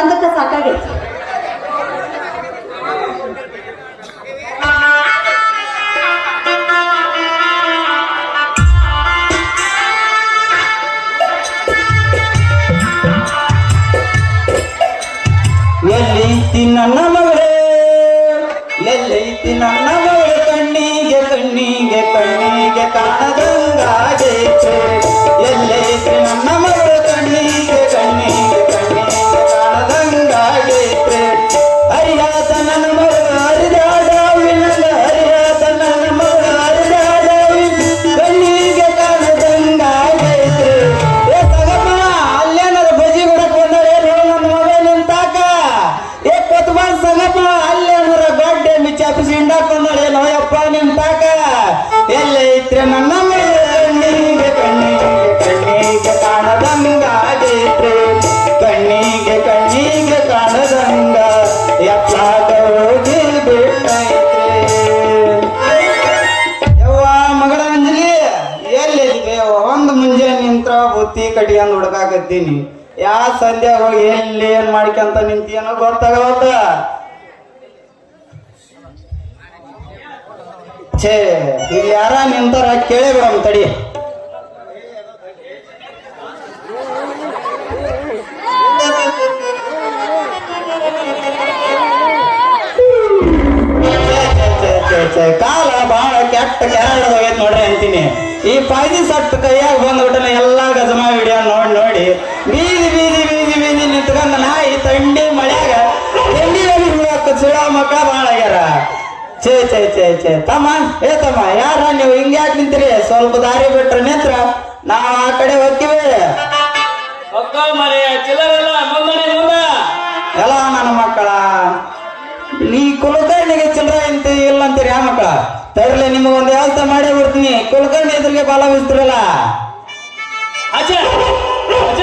¿cuándo te saca Gates? ಕಟ್ಕೊಂಡ್ ಹುಡ್ಕಾಕತ್ತೀನಿ ಯಾ ಸಂಧ್ಯಾ ಹೋಗಿ ಎಲ್ಲಿ ಏನ್ ಮಾಡ್ಕೊಂತ ನಿಂತೀನೋ ಗೊತ್ತಾಗವತ್ತ ಛೇ ಇಲ್ಲಿ ಯಾರ ನಿಂತಾರ ಕೇಳಿ ಬಿಡಮ್ ತಡಿ ಕಾಲ ಬಹಳ ಕೆಟ್ಟ ಕೆರಡ ಹೋಗೈತ್ ನೋಡ್ರಿ ಅಂತೀನಿ. ಈ ಪಾಯ್ದಿ ಸಟ್ಟು ಕೈಯಾಗ ಬಂದ್ಬಿಟ್ಟನ ಎಲ್ಲಾ ಗಜಮ ವಿಡಿಯೋ ನೋಡಿ ನೋಡಿ. ಬೀದಿ ಬೀದಿ ಬೀದಿ ಬೀದಿ ನಿಂತ್ಕೊಂಡ ನಾಯಿ ತಂಡಿ ಮಳೆಯಾಗ ತಂಡಿ ಹೋಗಿ ಸಿಳ ಮಕ್ಕಳ ಭಾಳ ಆಗ್ಯಾರ. ಛೇ ಛೇ ಛೇ ಛೇ. ತಮ್ಮ ಏ ತಮ್ಮ ಯಾರ ನೀವು ಹಿಂಗ್ಯಾಕ್ ನಿಂತೀರಿ? ಸ್ವಲ್ಪ ದಾರಿ ಬಿಟ್ರೆ ನಿಂತ್ರ. ನಾವು ಆ ಕಡೆ ಹೋಗ್ತೀವಿ. ಎಲ್ಲ ನನ್ನ ಮಕ್ಕಳ. ನೀ ಕುಲಕರ್ಣಿಗೆ ಚಿಲ್ಲರ ಅಂತ ಇಲ್ಲ ಅಂತೀರಿ ಆ ಮಕ್ಕಳ? ತರಲೆ ನಿಮಗೊಂದು ವ್ಯವಸ್ಥೆ ಮಾಡೇ ಬಿಡ್ತೀನಿ. ಕುಲಕರ್ಣಿ ಎದುರಿಗೆ ಬಾಲ ಬೀಸ್ತಿರಲ್ಲ. ಅಜ್ಜ ಅಜ್ಜ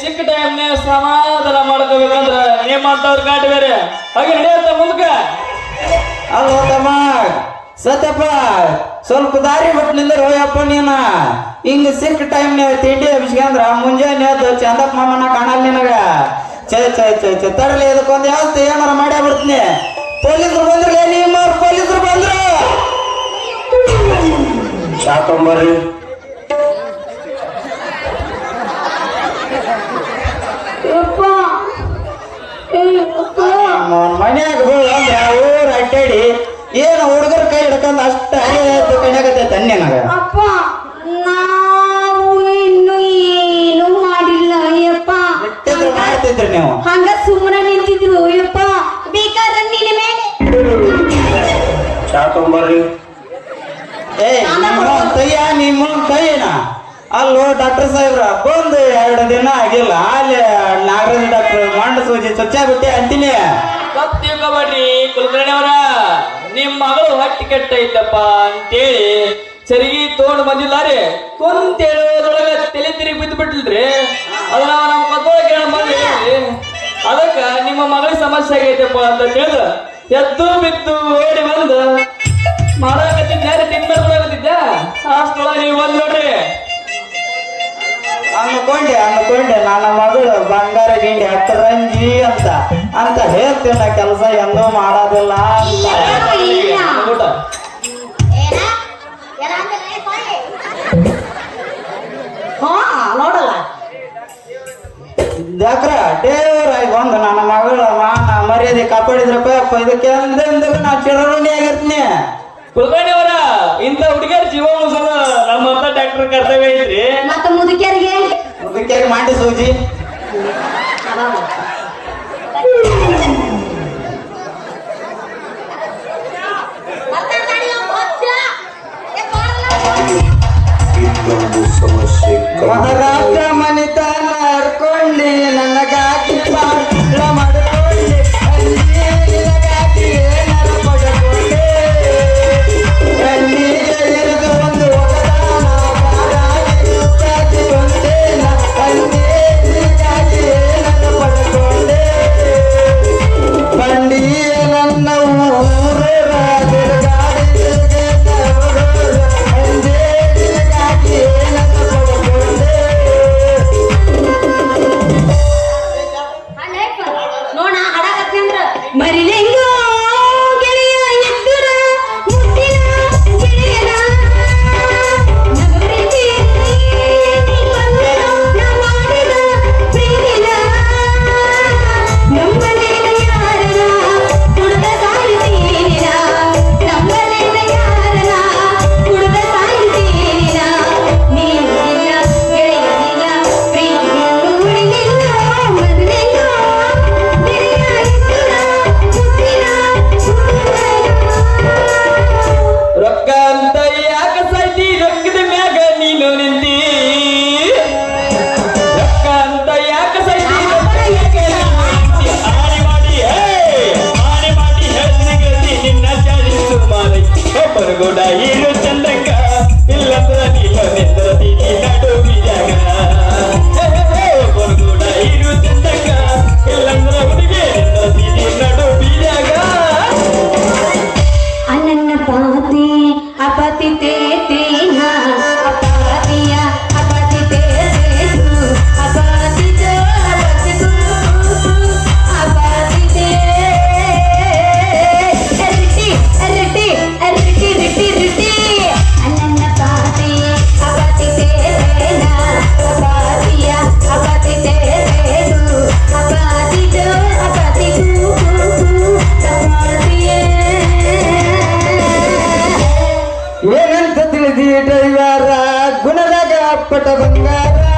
ಸಿಕ್ಕ ಟೈಮ್ನೇ ಸಮಾಧಾನ ಮಾಡ್ಕೋಬೇಕಂದ್ರ ನಿಮ್ಮಂತವ್ರ ಗಾಡಿ ಬೇರೆ? ಹಾಗೆ ನಡೆಯುತ್ತ ಮುಂದಕ ಅಲ್ವ ತಮ್ಮ ಸತ್ಯಪ್ಪ ಸ್ವಲ್ಪ ದಾರಿ ಬಿಟ್ಟು ನಿಂದ್ರ ಹೋಯಪ್ಪ ನೀನ. ಹಿಂಗ ಸಿಕ್ಕ ಟೈಮ್ ನೀವು ತಿಂಡಿ ಹಬ್ಸ್ಕೊಂಡ್ರ ಮುಂಜಾನೆ ಎದ್ದು ಚಂದಪ್ಪ ಮಾಮನ ಕಾಣಲ್ಲ ನಿನಗ. ಛೇ ಛೇ ಛೇ ಛೇ ತರಲಿ ಇದಕ್ಕೊಂದು ವ್ಯವಸ್ಥೆ ಏನಾರ ಮಾಡೇ ಬಿಡ್ತೀನಿ. ಪೊಲೀಸರು ಬಂದ್ರೆ ನಿಮ್ಮವ್ರು ಪೊಲೀಸರು ಬಂದ್ರೆ. ಯಪ್ಪ. ಮನ್ಯಾಗ ಅಂದ್ರೆ ಊರ್ ಅಡ್ಡಾಡಿ ಏನು ಹುಡುಗರ ಕೈ ಹಿಡ್ಕೊಂಡು ಅಷ್ಟು ಕಣ್ಯಾಗತ್ತೆ ತನ್ನೇನಾಗ ಅಪ್ಪ. ನಾವು ಡಾಕ್ಟರ್ ಸಾಹೇಬ್ರ, ಬಂದು ಎರಡು ದಿನ ಆಗಿಲ್ಲ. ಅಲ್ಲಿ ನಾಗರಾಜ ಡಾಕ್ಟರ್ ಮಂಡ ಸೂಜಿ ಸ್ವಚ್ಛ ಬಿಟ್ಟೆ ಅಂತೀನಿ ತಿಳ್ಕೊಬೇಡ್ರಿ ಕುಲಕರ್ಣಿ ಅವರ ನಿಮ್ ಮಗಳು ಹೊಟ್ಟಿ ಕೆಟ್ಟ ಇದ್ದಪ್ಪ ಅಂತೇಳಿ ಸರಿಗೆ ತಗೊಂಡು ಬಂದಿಲ್ಲಾರಿ ಕುಂತೇಳೋದ್ರೊಳಗ ತಲೆ ತಿರುಗಿ ಬಿದ್ದು ಬಿಟ್ಟಿಲ್ರಿ. ಅದನ್ನ ನಮ್ಮ ಕತ್ತೋಳಕ್ಕೆ ಹೇಳಿದ್ರಿ ಅದಕ್ಕ ನಿಮ್ಮ ಮಗಳ ಸಮಸ್ಯೆ ಆಗೈತಪ್ಪ ಅಂತ ಕೇಳ ಎದ್ದು ಬಿದ್ದು ಓಡಿ ಬಂದು ಮಾಡಾಕತ್ತಿದ್ದ ತಿನ್ಬೇಕು ಬರಾಕತ್ತಿದ್ದ ಅಷ್ಟೊಳಗೆ ನೀವು ಬಂದ್ ನೋಡ್ರಿ. ಅಂದ್ಕೊಂಡೆ ಅನ್ಕೊಂಡೆ ನನ್ನ ಮಗಳು ಬಂಗಾರ ಗಿಂಡಿ ಹತ್ತರಂಜಿ ಅಂತ. ಅಂತ ಹೇಳ್ತೀನಿ ಕೆಲಸ ಎಂದೂ ಮಾಡೋದಿಲ್ಲ ಅಂತ. ನೋಡಲ್ಲ ದಾಕ್ರ ಡೇವರ್ ಆಗಿ ಬಂದು ನನ್ನ ಮಗಳ ಮಾನ ಮರ್ಯಾದೆ ಕಾಪಾಡಿದ್ರಪ್ಪ ಇದಕ್ಕೆ ಅಂದಂದ ನಾ ಚಿರಋಣಿ ಆಗಿರ್ತೀನಿ. ಕುಲಕರ್ಣಿ ಅವರ ಇಂಥ ಹುಡುಗಿಯರ ಜೀವ ನಮ್ಮಂತ ಡಾಕ್ಟರ್ ಕರ್ತವ್ಯ ಐತ್ರಿ. ಅದಕ್ಕೆ ಮಾಡಿ ಸೂಜಿ ಇನ್ನೊಂದು ಸಮಸ್ಯೆ ಮಹಾರಾಜ ಮನಿತನ ಹರ್ಕೊಂಡಿ ನನ್ನ ಪಟ ಬಂಗಾರ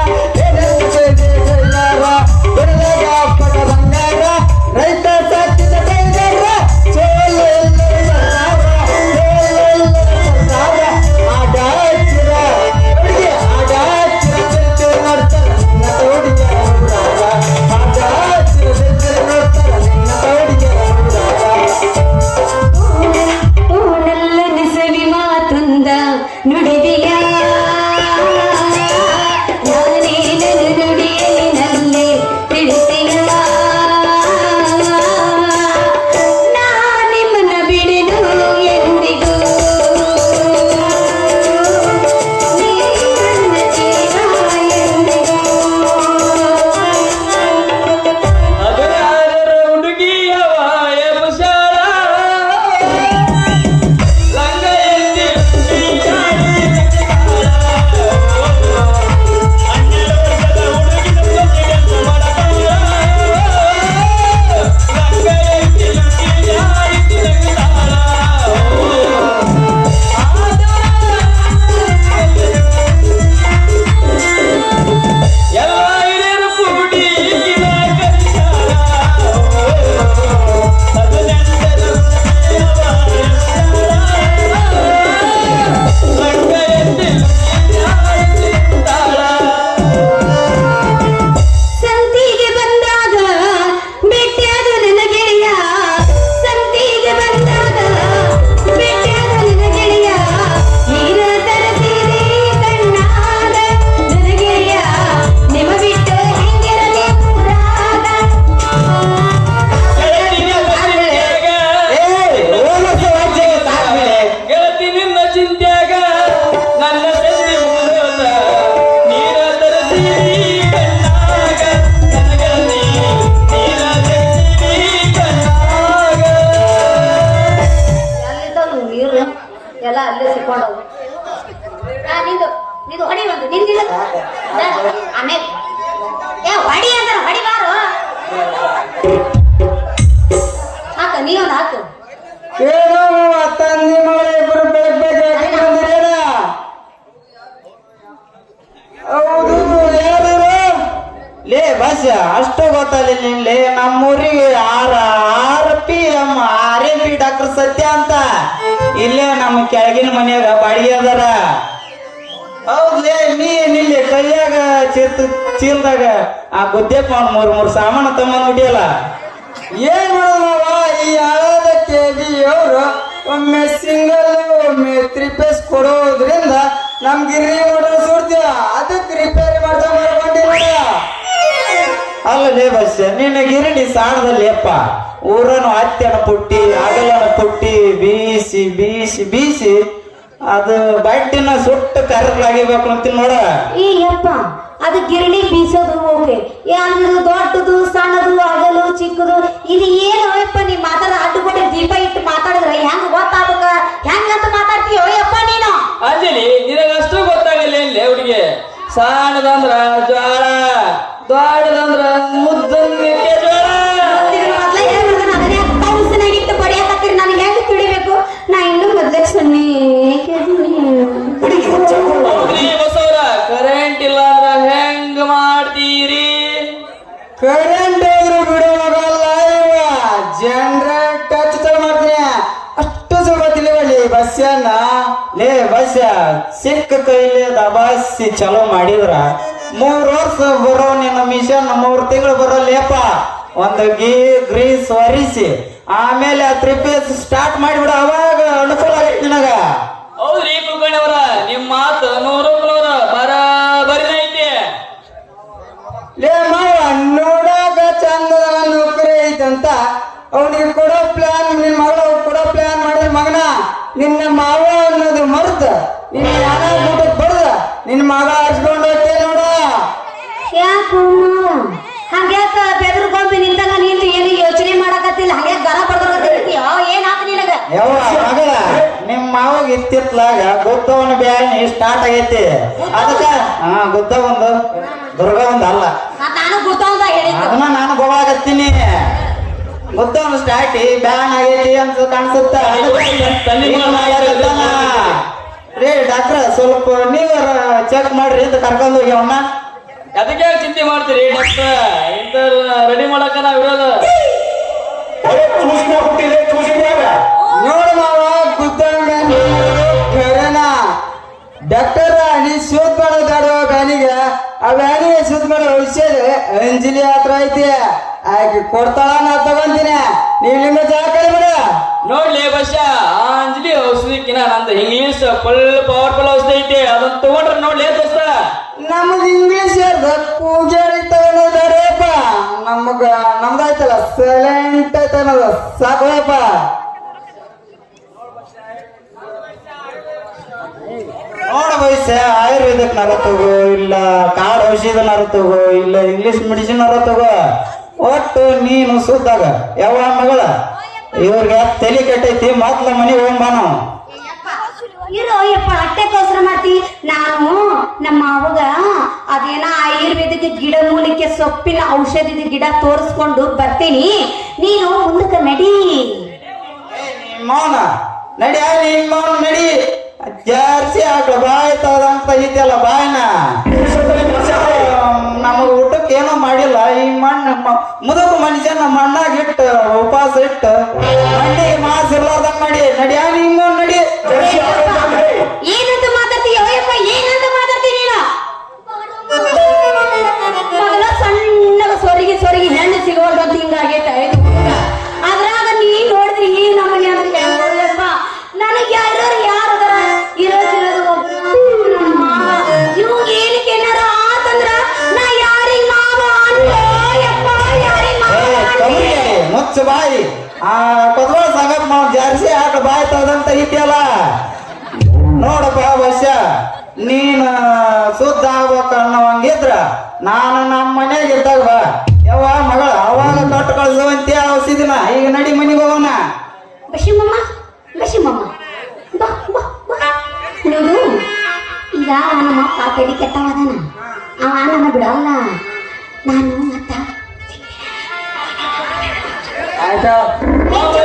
ಹೌದು, ಯಾರು? ಲೇ, ಬಸ್, ಅಷ್ಟು ಗೊತ್ತಾಗಲಿಲ್ಲ ನಮ್ಮೂರಿಗೆ R R P M, R M P doctor Satya ಅಂತ. ಇಲ್ಲೇ ನಮ್ಮ ಕೆಳಗಿನ ಮನೆಯಾಗ ಬಾಡಿಗೆ ಅದಾರ. ಹೌದ್ಲೇ ನೀ ನಿಲ್ಲಿ ಕೈಯಾಗ ಚೀತ ಚೀಲ್ದಾಗ ಆ ಗುದ್ದೆಪ್ಪ ಅವ್ನು ಮೂರು ಮೂರು ಸಾಮಾನು ತಮ್ಮನ್ ಹೊಡಿಯಲ್ಲ. ಏನ್ ಮಾಡೋದವ? ಈ ಆಳದ ಕೆ ಜಿ ಅವರು ಒಮ್ಮೆ ಸಿಂಗಲ್ ಒಮ್ಮೆ ತ್ರಿಪೇಸ್ ಕೊಡೋದ್ರಿಂದ ನಮ್ ಗಿರ್ರಿ ಮೋಟರ್ ಸುಡ್ತೀಯ? ಅದಕ್ಕೆ ರಿಪೇರಿ ಮಾಡ್ತಾ ಬರ್ಕೊಂಡಿಲ್ಲ ಅಲ್ಲಲೇ ಬಸ್ ನಿನ್ನ ಗಿರಣಿ ಸಾಣದಲ್ಲಿ ಅಪ್ಪ ಊರನ್ನು ಹತ್ಯನ ಪುಟ್ಟಿ ಅಗಲನ ಪುಟ್ಟಿ, ಬೀಸಿ ಬೀಸಿ ಬೀಸಿ, ಅದು ಬಟ್ಟಿನ ಸುಟ್ಟು ಕರ್ಲಾಗಿಬೇಕು ಅಂತ ನೋಡ. ಈ ಅದು ಗಿರಣಿ ಬೀಸೋದು ಓಕೆ ಯಾರು ದೊಡ್ಡದು ಸಣ್ಣದು ಅಗಲು ಚಿಕ್ಕದು ಇದು ಏನು ಅಯ್ಯಪ್ಪ ನೀ ಮಾತಾಡ ಅಡ್ಡುಗೊಂಡು ದೀಪ ಇಟ್ಟು ಮಾತಾಡಿದ್ರೆ ಹೆಂಗ್ ಗೊತ್ತಾಗಬೇಕ? ಹೆಂಗಂತ ಮಾತಾಡ್ತೀಯೋ? ಯಪ್ಪ ನೀನು? ಅಂಜಲಿ ನಿನಗಷ್ಟು ಗೊತ್ತಾಗಲ್ಲ ಏನ್ಲೇ ಹುಡುಗಿ? ಸಣ್ಣದಂದ್ರ ಜ್ವಾಳ ದೊಡ್ಡದಂದ್ರ ಮುದ್ದನ್ ಜ್ವಾಳ. ಇದ್ರ ಮೊದ್ಲ ಏನ್ ಮಾಡ್ದೆ ಅದನ್ನ ಯಾಕ್ ಕೌನ್ಸಿನಾಗಿಟ್ಟು ಬಡಿಯಾಕತ್ತೀರಿ ನನಗೆ ಹೆಂಗ್ ತಿಳಿಬೇಕು? ನಾ ಇನ್ನೂ ಮೊದ್ಲೇ ಸನ್ನಿ ಬಸ್ ಸಿಕ್ಕ ಕೈಲಿ ದಬಾಸಿ ಚಲೋ ಮಾಡಿದ್ರ ಮೂರ್ ವರ್ಷ ಬರೋ ನಿನ್ನ ಮಿಷನ್ ಮೂರ್ ತಿಂಗಳು ಬರೋ ಲೇಪ ಒಂದು ಗೀ ಗ್ರೀಸ್ ಒರಿಸಿ ಆಮೇಲೆ ಆ ತ್ರಿಪೇಸ್ ಸ್ಟಾರ್ಟ್ ಮಾಡಿಬಿಡ ಅವಾಗ ಅನುಕೂಲ ಆಗೈತಿ ನಿನಗ. ಹೌದ್ರಿ ಕುಲ್ಕರ್ಣಿ ಅವರ ನಿಮ್ ಮಾತು ನೂರು ನೂರ ಬರ ಐತಿ. ಲೇ ಮಾವ ನೋಡಾಕ ಚಂದ ನೌಕರಿ ಐತಂತ ಅವನಿಗೆ ಕೊಡೋ ನಿಂತಿತ್ಲಾಗ ಗುದ್ದವನ ಬ್ಯಾಳಿ ಸ್ಟಾರ್ಟ್ ಆಗೈತಿ. ಅದಕ್ಕ ಹಾ ಗುದ್ದ ಒಂದು. ದುರ್ಗ ಒಂದು ಅಲ್ಲ. ಅದನ್ನ ನಾನು ಗೋಳಾಗತ್ತೀನಿ ಗುದ್ದ ಒಂದು ಸ್ಟಾರ್ಟ್ ಬ್ಯಾನ್ ಆಗೈತಿ ಅಂತ ಕಾಣಿಸುತ್ತ. ರೀ ಡಾಕ್ಟ್ರ ಸ್ವಲ್ಪ ನೀವು ಚೆಕ್ ಮಾಡ್ರಿ ಅಂತ ಕರ್ಕೊಂಡು ಹೋಗ್ಯವನ್ನ ಅದಕ್ಕೆ ಚಿಂತೆ ಮಾಡ್ತೀರಿ ಡಾಕ್ಟ್ರ? ಇಂತ ರೆಡಿ ಮಾಡಕ್ಕ ನಾವಿರೋದು ಚೂಸ್ನ ಹುಟ್ಟಿದೆ ನೋಡಬಾವ ಗುದ್ದಂಗ ಕರಣ. ಡಾಕ್ಟರ್ ನೀ ಶೂದ್ ಮಾಡೋದಾಡುವ ಬ್ಯಾನಿಗೆ ಆ ಬ್ಯಾನಿಗೆ ಶೂದ್ ಮಾಡೋ ವಿಷಯದ ಅಂಜಲಿ ಹತ್ರ ಐತಿ. ಆಕೆ ಕೊಡ್ತಾಳ ನಾ ತಗೊಂತೀನಿ. ನೀವು ನಿಮ್ಮ ಜಾಕಲ್ ಬಿಡ ನೋಡ್ಲಿ ಬಶ ಆ ಅಂಜಲಿ ಔಷಧಿಕ್ಕಿನ ನಂದು ಇಂಗ್ಲೀಷ್ ಫುಲ್ ಪವರ್ಫುಲ್ ಔಷಧಿ ಐತಿ ಅದನ್ನ ತಗೊಂಡ್ರೆ ನೋಡ್ಲಿ ದೋಸ್ತ ನಮಗೆ ಇಂಗ್ಲೀಷ್ ಪೂಜಾರಿ ತಗೊಂಡಿದ್ದಾರೆಪ್ಪ ನಮಗ ನಮ್ದಾಯ್ತಲ್ಲ ಸೈಲೆಂಟ್ ಐತೆ ಅನ್ನೋದು ಸಾಕೋಯಪ್ಪ ನೋಡ ವಯಸ್ಸ ಆಯುರ್ವೇದಕ್ ನರ ತಗೋ ಇಲ್ಲ ಕಾಡ್ ಔಷಧನಾರ ತಗೋ ಇಲ್ಲ ಇಂಗ್ಲಿಷ್ ಮೆಡಿಸಿನ್ ಅರ ತಗೋ. ಒಟ್ಟು ನೀನು ಸುದ್ದಾಗ. ಯಾವ ಮಗಳ ಇವ್ರಿಗೆ ತಲೆ ಕೆಟ್ಟೈತಿ ಮೊದ್ಲ ಮನೆ ಹೋಗ್ಬಾ ನಾವು ಇರೋ ಯಪ್ಪ ಮಾಡ್ತಿ. ನಾನು ನಮ್ಮ ಅವಾಗ ಅದೇನ ಆಯುರ್ವೇದಿಕ್ ಗಿಡ ಮೂಲಿಕೆ ಸೊಪ್ಪಿನ ಔಷಧಿ ಗಿಡ ತೋರಿಸ್ಕೊಂಡು ಬರ್ತೀನಿ. ನೀನು ಮುಂದಕ್ಕೆ ನಡಿ. ಮೌನ ನಡಿ ಮೌನ ನಡಿ. ಜಾರ್ಸಿ ಹಾಕ್ಲ ಬಾಯ್ ತಗದಂತ ಐತಿಯಲ್ಲ ಬಾಯ್ನ? ನಮಗ ಊಟಕ್ಕೆ ಏನೋ ಮಾಡಿಲ್ಲ. ಈ ಮಣ್ಣ ಮುದಕ ಮುದುಕು ಮನುಷ್ಯನ ಮಣ್ಣಾಗ ಇಟ್ಟು ಉಪವಾಸ ಇಟ್ಟು. ಮಣ್ಣಿಗೆ ಮಾಸ್ ಇರ್ಲಾರ್ದಂಗ ಮಾಡಿ. ನಡಿಯಾ ನಿಮ್ಮ ನಡಿ. ಏನಂತ ಮಾತಾಡ್ತೀಯ ಏನಂತ ಮಾತಾಡ್ತೀನಿ ಸಣ್ಣಗ ಸೊರಿಗೆ ಸೊರಿಗೆ ಹೆಣ್ಣು ಸಿಗೋದು ಅಂತ ಹಿಂಗಾಗೈತೆ. ಆ ಕೊದ್ವಾಳ ಸಂಗಪ್ಪ ನಾವು ಜಾರ್ಸಿ ಆಟ ಬಾಯ್ ತಗದಂತ ಐತಿಯಲ್ಲ ನೋಡಪ್ಪ ವಶ್ಯ ನೀನು ಶುದ್ಧ ಆಗ್ಬೇಕು ಅನ್ನೋಂಗಿದ್ರ ನಾನು ನಮ್ಮ ಮನ್ಯಾಗ ಇದ್ದಾಗ ಬಾ. ಯವ್ವ ಮಗಳ ಅವಾಗ ಕೊಟ್ಟು ಕಳ್ಸವಂತೆ ಔಷಧಿನ? ಈಗ ನಡಿ ಮನೆಗೆ ಹೋಗೋಣ. ಬಶಿಮಮ್ಮ ಬಾ ಬಾ ಬಾ. ನೋಡು ಈಗ ನಮ್ಮ ಅಪ್ಪ ತಡಿ ಕೆಟ್ಟವದಾನ ಅವ ನನ್ನ ಬಿಡಲ್ಲ. ನಾನು ಮತ್ತ ಆಯ್ತಾ? Vamos!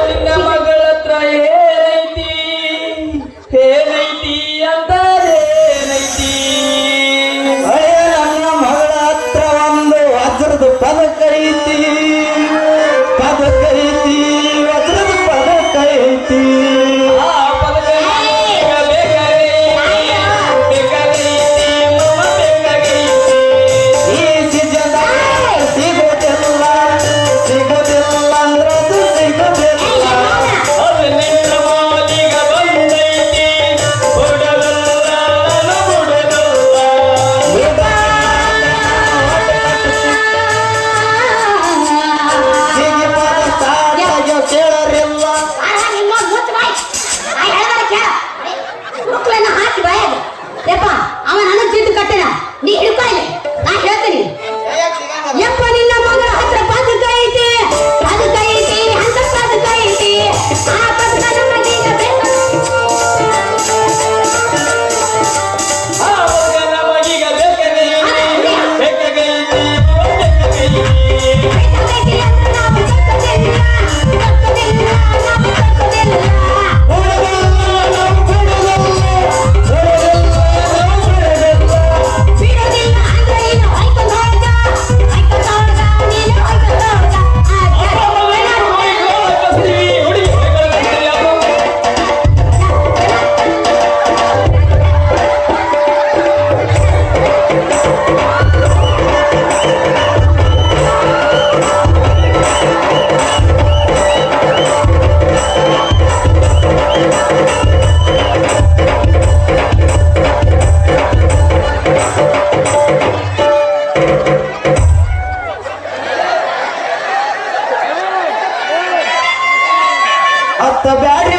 ಬ್ಯಾಡ್ರಿ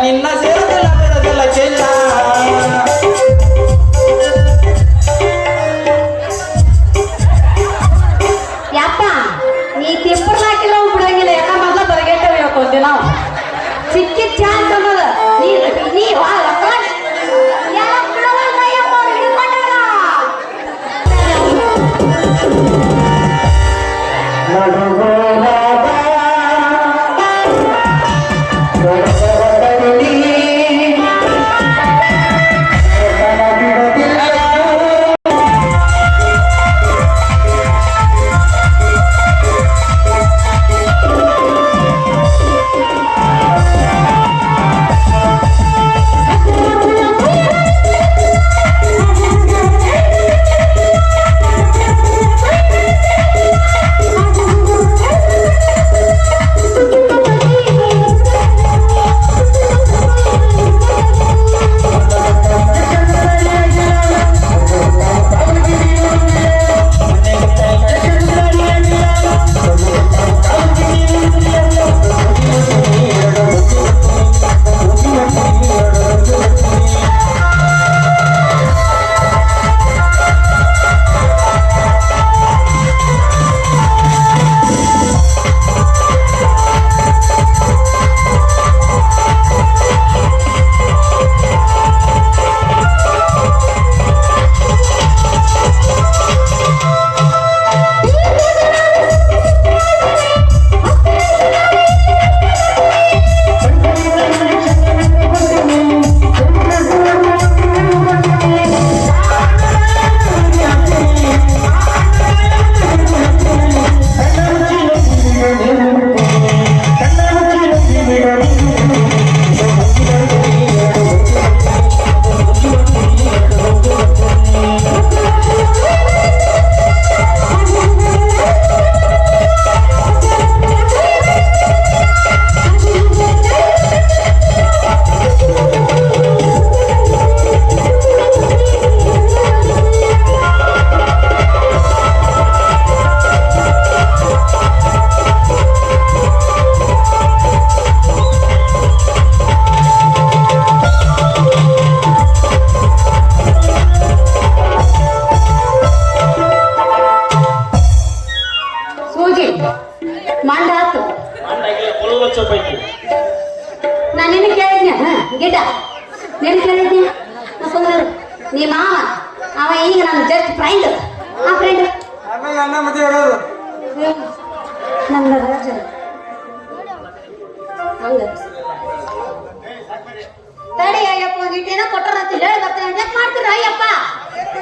ಒಟ್ಟ